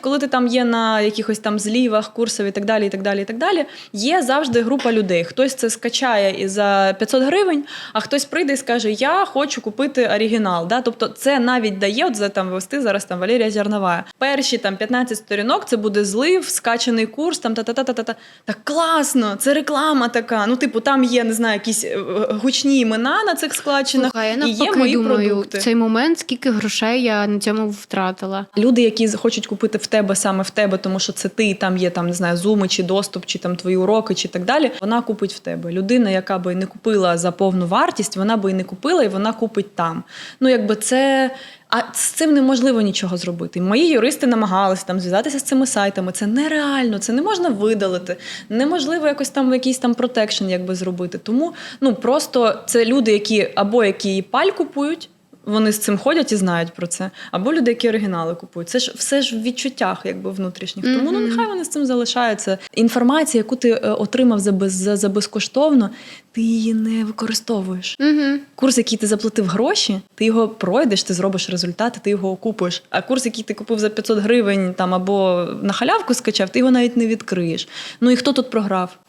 Коли ти там є на якихось там злівах, курсах і так далі, і так далі, і так далі, є завжди група людей. Хтось це скачає і за 500 гривень, а хтось прийде і скаже: Я хочу купити оригінал. Да? Тобто, це навіть дає от за там вести зараз там Валерія Зернова. Перші там 15 сторінок це буде злив, скачаний курс, там та-та-та-та-та. Так класно, це реклама така. Ну, типу, там є, не знаю, якісь е, гучні імена на цих складчинах. Слухай, я і є мої думаю, продукти. в цей момент скільки грошей я на цьому втратила. Люди, які хочуть купити в тебе саме в тебе, тому що це ти, і там є там не знаю, зуми чи доступ, чи там твої уроки, чи так далі. Вона купить в тебе. Людина, яка би не купила за повну вартість, вона би і не купила, і вона купить там. Ну якби це. А з цим неможливо нічого зробити. Мої юристи намагалися там зв'язатися з цими сайтами. Це нереально, це не можна видалити. Неможливо якось там якийсь там протекшн якби зробити. Тому ну просто це люди, які або які паль купують. Вони з цим ходять і знають про це. Або люди, які оригінали купують. Це ж все ж в відчуттях, якби внутрішніх. Тому ну нехай вони з цим залишаються. Інформація, яку ти е, отримав за, без, за, за безкоштовно, ти її не використовуєш. Угу. Курс, який ти заплатив гроші, ти його пройдеш, ти зробиш результати, ти його окупиш. А курс, який ти купив за 500 гривень там або на халявку скачав, ти його навіть не відкриєш. Ну і хто тут програв?